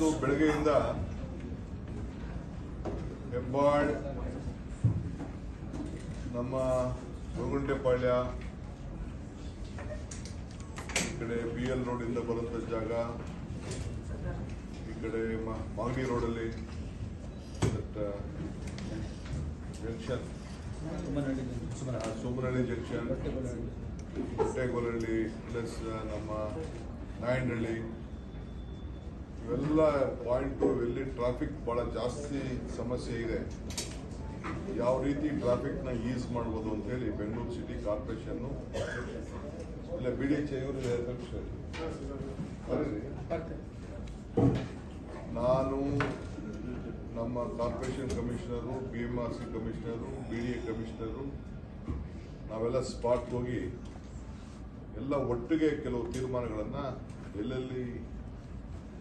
ಇವತ್ತು ಬೆಳಗ್ಗೆಯಿಂದ ಹೆಬ್ಬಾಳ್ ನಮ್ಮ ಗುರುಗುಂಟೆಪಾಳ್ಯ ಈ ಕಡೆ ಬಿ ಎಲ್ ರೋಡಿಂದ ಬರುವಂಥ ಜಾಗ ಈ ಕಡೆ ಮಾಗಡಿ ರೋಡಲ್ಲಿ ಜಂಕ್ಷನ್ ಸೋಮನಹಳ್ಳಿ ಜಂಕ್ಷನ್ ಹೊಟ್ಟೆಗೊರಳ್ಳಿ ಪ್ಲಸ್ ನಮ್ಮ ನಾಯಂಡಹಳ್ಳಿ. ಇವೆಲ್ಲ ಪಾಯಿಂಟು ಎಲ್ಲಿ ಟ್ರಾಫಿಕ್ ಭಾಳ ಜಾಸ್ತಿ ಸಮಸ್ಯೆ ಇದೆ. ಯಾವ ರೀತಿ ಟ್ರಾಫಿಕ್ನ ಈಸ್ ಮಾಡ್ಬೋದು ಅಂತೇಳಿ ಬೆಂಗಳೂರು ಸಿಟಿ ಕಾರ್ಪೊರೇಷನ್ನು ಇಲ್ಲ ಬಿ ಡಿ ಎಚ್ ನಾನು ನಮ್ಮ corporation commissioner B M R C commissioner B D A commissioner ನಾವೆಲ್ಲ ಸ್ಪಾಟ್ಗೆ ಹೋಗಿ ಎಲ್ಲ ಒಟ್ಟಿಗೆ ಕೆಲವು ತೀರ್ಮಾನಗಳನ್ನು ಎಲ್ಲೆಲ್ಲಿ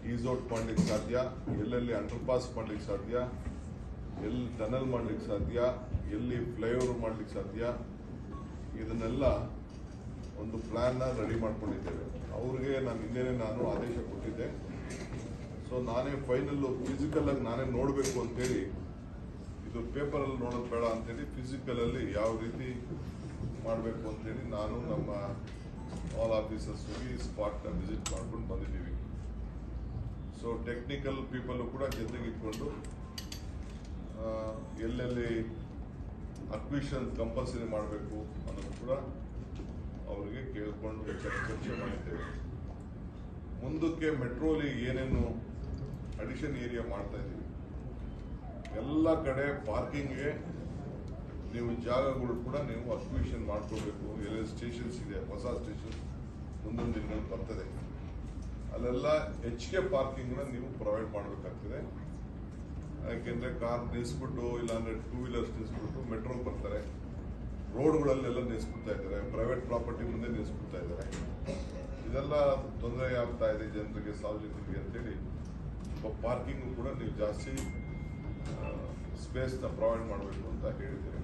ಈಸ್ ಮಾಡಲಿಕ್ಕೆ ಸಾಧ್ಯ? ಎಲ್ಲೆಲ್ಲಿ ಅಂಡರ್ ಪಾಸ್ ಮಾಡ್ಲಿಕ್ಕೆ ಸಾಧ್ಯ? ಎಲ್ಲಿ ಟನಲ್ ಮಾಡ್ಲಿಕ್ಕೆ ಸಾಧ್ಯ? ಎಲ್ಲಿ ಫ್ಲೈಓವರ್ ಮಾಡ್ಲಿಕ್ಕೆ ಸಾಧ್ಯ? ಇದನ್ನೆಲ್ಲ ಒಂದು ಪ್ಲಾನ್ನ ರೆಡಿ ಮಾಡಿಕೊಂಡಿದ್ದೇವೆ. ಅವ್ರಿಗೆ ನಾನು ಹಿಂದೆನೇ ನಾನು ಆದೇಶ ಕೊಟ್ಟಿದ್ದೆ. ಸೊ ನಾನೇ ಫೈನಲ್ಲು ಫಿಸಿಕಲ್ ಆಗಿ ನಾನೇ ನೋಡಬೇಕು ಅಂತೇಳಿ, ಇದು ಪೇಪರಲ್ಲಿ ನೋಡೋದು ಬೇಡ ಅಂತೇಳಿ ಫಿಸಿಕಲಲ್ಲಿ ಯಾವ ರೀತಿ ಮಾಡಬೇಕು ಅಂತೇಳಿ ನಾನು ನಮ್ಮ ಆಲ್ ಆಫೀಸರ್ಸ್ ಹೋಗಿ ಸ್ಪಾಟ್ನ ವಿಸಿಟ್ ಮಾಡ್ಕೊಂಡು ಬಂದಿದ್ದೀವಿ. ಸೊ ಟೆಕ್ನಿಕಲ್ ಪೀಪಲ್ ಕೂಡ ಜೊತೆಗೆ ಇಟ್ಕೊಂಡು ಎಲ್ಲೆಲ್ಲಿ ಅಡ್ಮಿಷನ್ ಕಂಪಲ್ಸರಿ ಮಾಡಬೇಕು ಅನ್ನೋದು ಕೂಡ ಅವರಿಗೆ ಕೇಳ್ಕೊಂಡು ಚರ್ಚೆ ಮಾಡಿದ್ದೇವೆ ಮುಂದಕ್ಕೆ ಮೆಟ್ರೋಲಿ ಏನೇನು ಅಡಿಷನ್ ಏರಿಯಾ ಮಾಡ್ತಾ ಇದ್ದೀವಿ, ಎಲ್ಲ ಕಡೆ ಪಾರ್ಕಿಂಗ್ಗೆ ನೀವು ಜಾಗಗಳು ಕೂಡ ನೀವು ಅಕ್ವಿಷನ್ ಮಾಡ್ಕೋಬೇಕು. ಎಲ್ಲ ಸ್ಟೇಷನ್ಸ್ ಇದೆ, ಹೊಸ ಸ್ಟೇಷನ್ ಮುಂದೊಂದು ದಿನಗಳಲ್ಲಿ ಬರ್ತದೆ. ಅಲ್ಲೆಲ್ಲ ಹೆಚ್ಚಿಗೆ ಪಾರ್ಕಿಂಗ್ನ ನೀವು ಪ್ರೊವೈಡ್ ಮಾಡಬೇಕಾಗ್ತದೆ. ಯಾಕೆಂದ್ರೆ ಕಾರ್ ನಿಲ್ಲಿಸ್ಬಿಟ್ಟು ಇಲ್ಲಾಂದ್ರೆ ಟೂ ವೀಲರ್ಸ್ ನಿಲ್ಲಿಸ್ಬಿಟ್ಟು ಮೆಟ್ರೋ ಬರ್ತಾರೆ. ರೋಡ್ಗಳಲ್ಲೆಲ್ಲ ನಿಲ್ಲಿಸ್ಬಿಡ್ತಾ ಇದ್ದಾರೆ. ಪ್ರೈವೇಟ್ ಪ್ರಾಪರ್ಟಿ ಮುಂದೆ ನಿಲ್ಲಿಸ್ಬಿಡ್ತಾ ಇದ್ದಾರೆ. ಇದೆಲ್ಲ ತೊಂದರೆ ಆಗ್ತಾ ಇದೆ ಜನರಿಗೆ, ಸಾರ್ವಜನಿಕರಿಗೆ ಅಂತೇಳಿ ಪಾರ್ಕಿಂಗ್ ಕೂಡ ನೀವು ಜಾಸ್ತಿ ಸ್ಪೇಸ್ನ ಪ್ರೊವೈಡ್ ಮಾಡಬೇಕು ಅಂತ ಹೇಳಿದ್ದೀರಿ.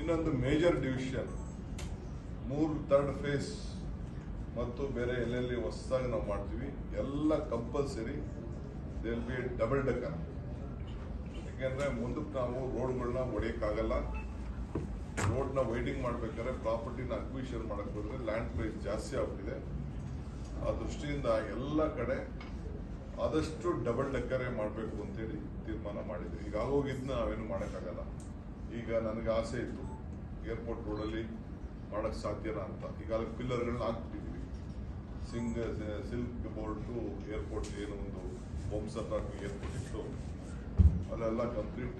ಇನ್ನೊಂದು ಮೇಜರ್ ಡಿವಿಷನ್ ಮೂರು ಥರ್ಡ್ ಫೇಸ್ ಮತ್ತು ಬೇರೆ ಎಲ್ಲೆಲ್ಲಿ ಹೊಸದಾಗಿ ನಾವು ಮಾಡ್ತೀವಿ, ಎಲ್ಲ compulsory they'll be double decker ಯಾಕೆಂದ್ರೆ ಮುಂದಕ್ಕೆ ನಾವು ರೋಡ್ಗಳನ್ನ ಹೊಡೆಯೋಕ್ಕಾಗಲ್ಲ. ರೋಡ್ನ ವೈಟಿಂಗ್ ಮಾಡಬೇಕಾದ್ರೆ ಪ್ರಾಪರ್ಟಿನ ಅಕ್ವಿಷನ್ ಮಾಡಕ್ ಹೋದ್ರೆ ಲ್ಯಾಂಡ್ ಪ್ರೈಸ್ ಜಾಸ್ತಿ ಆಗ್ಬಿಟ್ಟಿದೆ. ಆ ದೃಷ್ಟಿಯಿಂದ ಎಲ್ಲ ಕಡೆ ಆದಷ್ಟು ಡಬಲ್ ಡೆಕ್ಕರೇ ಮಾಡಬೇಕು ಅಂತೇಳಿ ತೀರ್ಮಾನ ಮಾಡಿದ್ವಿ. ಈಗ ಆಗೋಗಿದ್ದನ್ನ ನಾವೇನು ಮಾಡೋಕ್ಕಾಗಲ್ಲ. ಈಗ ನನಗೆ ಆಸೆ ಇತ್ತು ಏರ್ಪೋರ್ಟ್ ರೋಡಲ್ಲಿ ಮಾಡೋಕ್ಕೆ ಸಾಧ್ಯನಾ ಅಂತ. ಈಗ ಅಲ್ಲಿ ಪಿಲ್ಲರ್ಗಳನ್ನ ಹಾಕ್ಬಿಟ್ಟಿದ್ವಿ. ಸಿಂಗ್ ಸಿಲ್ಕ್ ಬೋರ್ಡ್ ಟು ಏರ್ಪೋರ್ಟ್ ಏನು ಒಂದು ಬೊಮ್ಸತ್ರ ಏರ್ಪೋರ್ಟ್ ಇತ್ತು. ಅಲ್ಲೆಲ್ಲ ಕಂಪ್ಲೀಟ್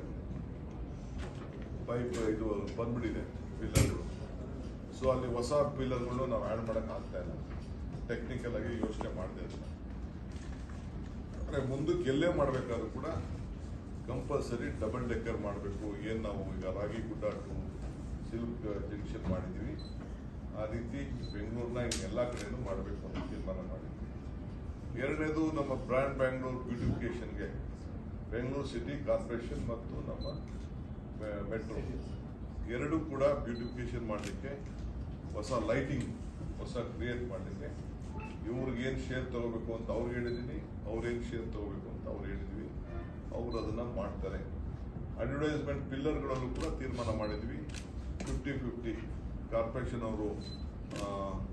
ಪೈಪ್ ಇದು ಬಂದ್ಬಿಟ್ಟಿದೆ ಪಿಲ್ಲರ್ಗಳು. ಸೊ ಅಲ್ಲಿ ಹೊಸ ಪಿಲ್ಲರ್ಗಳು ನಾವು ಆ್ಯಡ್ ಮಾಡೋಕೆ ಆಗ್ತಾ ಇಲ್ಲ. ಟೆಕ್ನಿಕಲ್ ಆಗಿ ಯೋಚನೆ ಮಾಡದೆ ಇಲ್ಲ. ಅಂದರೆ ಮುಂದಕ್ಕೆ ಎಲ್ಲೇ ಮಾಡಬೇಕಾದ್ರೂ ಕೂಡ ಕಂಪಲ್ಸರಿ ಡಬಲ್ ಡೆಕ್ಕರ್ ಮಾಡಬೇಕು. ಏನು ನಾವು ಈಗ ರಾಗಿ ಗುಡ್ಡ ಟು ಸಿಲ್ಕ್ ಜಂಕ್ಷನ್ ಮಾಡಿದ್ದೀವಿ. ಆ ರೀತಿ ಬೆಂಗಳೂರಿನ ಎಲ್ಲ ಕಡೆಯೂ ಮಾಡಬೇಕು ಅಂತ ತೀರ್ಮಾನ ಮಾಡಿದ್ವಿ. ಎರಡನೇದು ನಮ್ಮ ಬ್ರ್ಯಾಂಡ್ ಬ್ಯಾಂಗ್ಳೂರ್ ಬ್ಯೂಟಿಫಿಕೇಶನ್ಗೆ ಬೆಂಗಳೂರು ಸಿಟಿ ಕಾರ್ಪೊರೇಷನ್ ಮತ್ತು ನಮ್ಮ ಮೆಟ್ರೋ. ಎರಡೂ ಕೂಡ ಬ್ಯೂಟಿಫಿಕೇಶನ್ ಮಾಡಲಿಕ್ಕೆ, ಹೊಸ ಲೈಟಿಂಗ್, ಹೊಸ ಕ್ರಿಯೇಟ್ ಮಾಡಲಿಕ್ಕೆ. ಇವ್ರಿಗೇನು ಶೇರ್ ತಗೋಬೇಕು ಅಂತ ಅವ್ರು ಹೇಳಿದ್ದೀನಿ ಅವ್ರೇನು ಶೇರ್ ತಗೋಬೇಕು ಅಂತ ಅವ್ರು ಹೇಳಿದ್ವಿ. ಅವರು ಅದನ್ನು ಮಾಡ್ತಾರೆ. ಅಡ್ವರ್ಟೈಸ್ಮೆಂಟ್ ಪಿಲ್ಲರ್ಗಳಲ್ಲೂ ಕೂಡ ತೀರ್ಮಾನ ಮಾಡಿದ್ವಿ. ಫಿಫ್ಟಿ ಫಿಫ್ಟಿ ಕಾರ್ಪೊರೇಷನ್ ಅವರು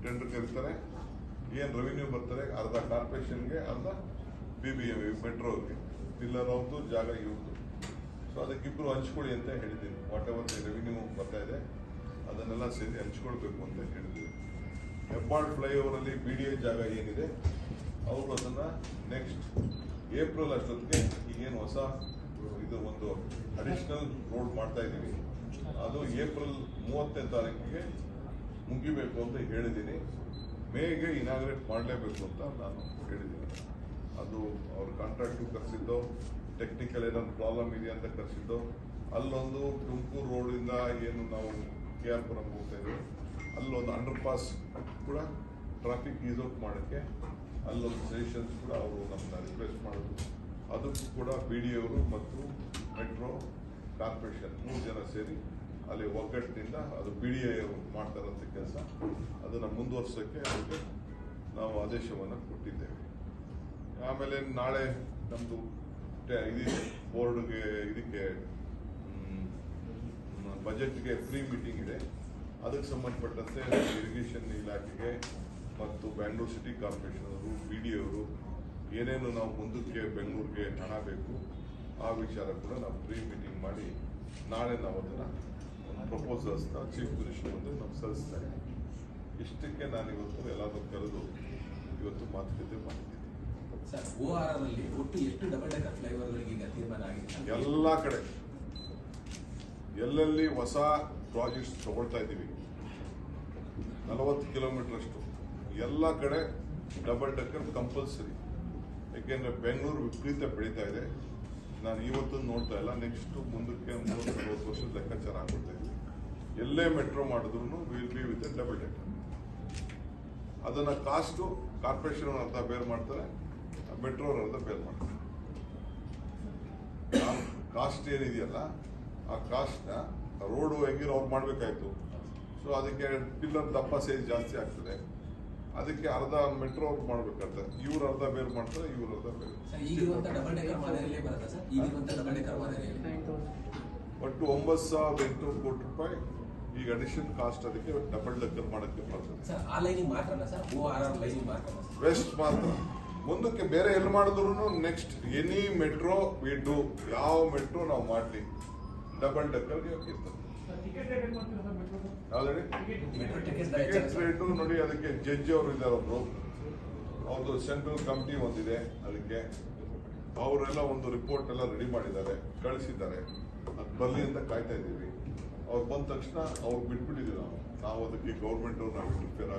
ಟೆಂಡರ್ ಕರೀತಾರೆ ಏನು ರೆವಿನ್ಯೂ ಬರ್ತಾರೆ? ಅರ್ಧ ಕಾರ್ಪೊರೇಷನ್ಗೆ, ಅರ್ಧ ಬಿ ಬಿ ಎಂ ಮೆಟ್ರೋಗೆ. ಪಿಲ್ಲರ್ ಅವ್ರದ್ದು ಜಾಗ ಇವ್ರದ್ದು ಸೊ ಅದಕ್ಕಿಬ್ರು ಹಂಚ್ಕೊಳ್ಳಿ ಅಂತ ಹೇಳಿದ್ದೀನಿ. ವಾಟ್ ಎವರ್ ರೆವಿನ್ಯೂ ಬರ್ತಾ ಇದೆ, ಅದನ್ನೆಲ್ಲ ಸೇರಿ ಹಂಚ್ಕೊಳ್ಬೇಕು ಅಂತ ಹೇಳಿದ್ದೀವಿ ಹೆಬ್ಬಾಳ್ ಫ್ಲೈಓವರಲ್ಲಿ ಬಿ ಡಿ ಎ ಜಾಗ ಏನಿದೆ, ಅವರು ಅದನ್ನ ನೆಕ್ಸ್ಟ್ ಏಪ್ರಿಲ್ ಅಷ್ಟೊತ್ತಿಗೆ ಈಗೇನು ಹೊಸ ಇದು ಒಂದು ಅಡಿಷನಲ್ ರೋಡ್ ಮಾಡ್ತಾ ಇದ್ದೀವಿ. ಅದು ಏಪ್ರಿಲ್ ಮೂವತ್ತನೇ ತಾರೀಕಿಗೆ ಮುಗಿಬೇಕು ಅಂತ ಹೇಳಿದ್ದೀನಿ. ಮೇಗೆ ಇನಾಗ್ರೇಟ್ ಮಾಡಲೇಬೇಕು ಅಂತ ನಾನು ಹೇಳಿದ್ದೀನಿ. ಅದು ಅವ್ರ ಕಾಂಟ್ರಾಕ್ಟು ಕರೆಸಿದ್ದು ಟೆಕ್ನಿಕಲ್ ಏನಾದ್ರು ಪ್ರಾಬ್ಲಮ್ ಇದೆ ಅಂತ ಕರೆಸಿದ್ದು, ಅಲ್ಲೊಂದು ತುಮಕೂರು ರೋಡಿಂದ ಏನು ನಾವು ಕೆ ಆರ್ ಪುರಂ ಹೋಗ್ತಾ ಅಲ್ಲೊಂದು ಅಂಡರ್ ಪಾಸ್ ಕೂಡ ಟ್ರಾಫಿಕ್ ಈಸ್ ಔಟ್ ಮಾಡೋಕ್ಕೆ, ಅಲ್ಲೊಂದು ಸಜೆಷನ್ಸ್ ಕೂಡ ಅವರು ನಮ್ಮನ್ನ ರಿಕ್ವೆಸ್ಟ್ ಅದಕ್ಕೂ ಕೂಡ ಬಿ ಡಿ ಅವರು ಮತ್ತು ಮೆಟ್ರೋ ಕಾರ್ಪೊರೇಷನ್ ಮೂರು ಜನ ಸೇರಿ ಅಲ್ಲಿ ಒಗ್ಗಟ್ಟಿನಿಂದ ಅದು ಬಿ ಡಿ ಐ ಮಾಡ್ತಾ ಇರೋಂಥ ಕೆಲಸ. ಅದನ್ನು ಮುಂದುವರ್ಸೋಕ್ಕೆ ಅವರಿಗೆ ನಾವು ಆದೇಶವನ್ನು ಕೊಟ್ಟಿದ್ದೇವೆ. ಆಮೇಲೆ ನಾಳೆ ನಮ್ಮದು ಇದಿದೆ, ಬೋರ್ಡ್ಗೆ ಇದಕ್ಕೆ ಬಜೆಟ್ಗೆ ಫ್ರೀ ಮೀಟಿಂಗ್ ಇದೆ. ಅದಕ್ಕೆ ಸಂಬಂಧಪಟ್ಟಂತೆ ಇರಿಗೇಷನ್ ಇಲಾಖೆಗೆ ಮತ್ತು ಬ್ಯಾಂಗ್ಳೂರ್ ಸಿಟಿ ಕಾರ್ಪೊರೇಷನ್ ಅವರು ಬಿ ಡಿ ಅವರು ಏನೇನು ನಾವು ಮುಂದಕ್ಕೆ ಬೆಂಗಳೂರಿಗೆ ಹಣ ಬೇಕು ಆ ವಿಚಾರ ಕೂಡ ನಾವು ಪ್ರೀ ಮೀಟಿಂಗ್ ಮಾಡಿ ನಾಳೆ ನಾವು ಅದನ್ನು ಪ್ರಪೋಸಲ್ಸ್ನ ಚೀಫ್ ಮಿನಿಸ್ಟರ್ ಮುಂದೆ ನಾವು ಸಲ್ಲಿಸ್ತಾ ಇದ್ದೀವಿ. ಇಷ್ಟಕ್ಕೆ ನಾನು ಇವತ್ತು ಎಲ್ಲರೂ ಕರೆದು ಇವತ್ತು ಮಾತುಕತೆ ಮಾಡಿದ್ದೀನಿ. ಒಟ್ಟು ಎಷ್ಟು ಡಬಲ್ ಡೆಕರ್ ಫ್ಲೈಓವರ್ಗಳಿಗೆ ಈಗ ತೀರ್ಮಾನ ಆಗಿದೆ? ಎಲ್ಲ ಕಡೆ. ಎಲ್ಲೆಲ್ಲಿ ಹೊಸ ಪ್ರಾಜೆಕ್ಟ್ಸ್ ತಗೊಳ್ತಾ ಇದ್ದೀವಿ. ನಲವತ್ತು ಕಿಲೋಮೀಟರ್ ಅಷ್ಟು. ಎಲ್ಲ ಕಡೆ ಡಬಲ್ ಡೆಕ್ಕರ್ ಕಂಪಲ್ಸರಿ ಯಾಕೆಂದ್ರೆ ಬೆಂಗಳೂರು ವಿಪರೀತ ಬೆಳೀತಾ ಇದೆ. ನಾನು ಇವತ್ತು ನೋಡ್ತಾ ಇಲ್ಲ. ನೆಕ್ಸ್ಟ್ ಮುಂದಕ್ಕೆ ಮೂವತ್ತು ನಲವತ್ತು ವರ್ಷದ ಲೆಕ್ಕಾಚಾರ ಆಗ್ಬಿಡ್ತಾ ಇದೆ. ಎಲ್ಲೇ ಮೆಟ್ರೋ ಮಾಡಿದ್ರು will be with double decker ಅದನ್ನ ಕಾಸ್ಟು ಕಾರ್ಪೊರೇಷನ್ ಅರ್ಧ ಬೇರ್ ಮಾಡ್ತಾರೆ ಮೆಟ್ರೋ ಅರ್ಧ ಬೇರ್ ಮಾಡ್ತಾರೆ. ಕಾಸ್ಟ್ ಏನಿದೆಯಲ್ಲ, ಆ ಕಾಸ್ಟ್ನ ರೋಡು ಹೆಂಗಿರೋ ಅವ್ರು ಮಾಡಬೇಕಾಯ್ತು. ಸೊ ಅದಕ್ಕೆ ಪಿಲ್ಲರ್ ದಪ್ಪ ಸೈಜ್ ಜಾಸ್ತಿ ಆಗ್ತದೆ. ಅದಕ್ಕೆ ಅರ್ಧ ಮೆಟ್ರೋ ಅವ್ರು ಮಾಡ್ಬೇಕಾಗ್ತದೆ ಇವ್ರು ಅರ್ಧ ಬೇರೆ ಮಾಡ್ತಾರೆ ಇವ್ರು ಅರ್ಧ ಬೇರೆ. ಒಟ್ಟು ಒಂಬತ್ತು ಸಾವಿರದ ಎಂಟುನೂರು ಕೋಟಿ ರೂಪಾಯಿ ಈಗ ಅಡಿಷನ್ ಕಾಸ್ಟ್ ಅದಕ್ಕೆ ಡಬಲ್ ಡೆಕ್ಕರ್ ಮಾಡಕ್ಕೆ ಬರ್ತದೆ ವೆಸ್ಟ್ ಮಾತ್ರ. ಮುಂದಕ್ಕೆ ಬೇರೆ ಎಲ್ಲಿ ಮಾಡಿದ್ರು next any metro we do ಯಾವ ಮೆಟ್ರೋ ನಾವು ಮಾಡಲಿ ಡಬಲ್ ಡಕ್ಕರ್ಗೆ ಇರ್ತದೆ. ಟಿಕೆಟ್ ಟಿಕೆಟ್ ರೇಟು ನೋಡಿ ಅದಕ್ಕೆ ಜಡ್ಜ್ ಅವರು ಇದ್ದಾರೆ ಒಬ್ರು. ಅವ್ರದ್ದು ಸೆಂಟ್ರಲ್ ಕಮಿಟಿ ಒಂದಿದೆ ಅದಕ್ಕೆ. ಅವರೆಲ್ಲ ಒಂದು ರಿಪೋರ್ಟ್ ಎಲ್ಲ ರೆಡಿ ಮಾಡಿದ್ದಾರೆ ಕಳಿಸಿದ್ದಾರೆ. ಅದು ಬರಲಿ ಅಂತ ಕಾಯ್ತಾ ಇದ್ದೀವಿ. ಅವ್ರು ಬಂದ ತಕ್ಷಣ ಅವ್ರು ಬಿಟ್ಬಿಟ್ಟಿದ್ದೀವಿ ನಾವು. ನಾವು ಅದಕ್ಕೆ ಗೌರ್ಮೆಂಟ್ ಅವ್ರು ನಾವು ಇಂಟರ್ಫಿಯರ್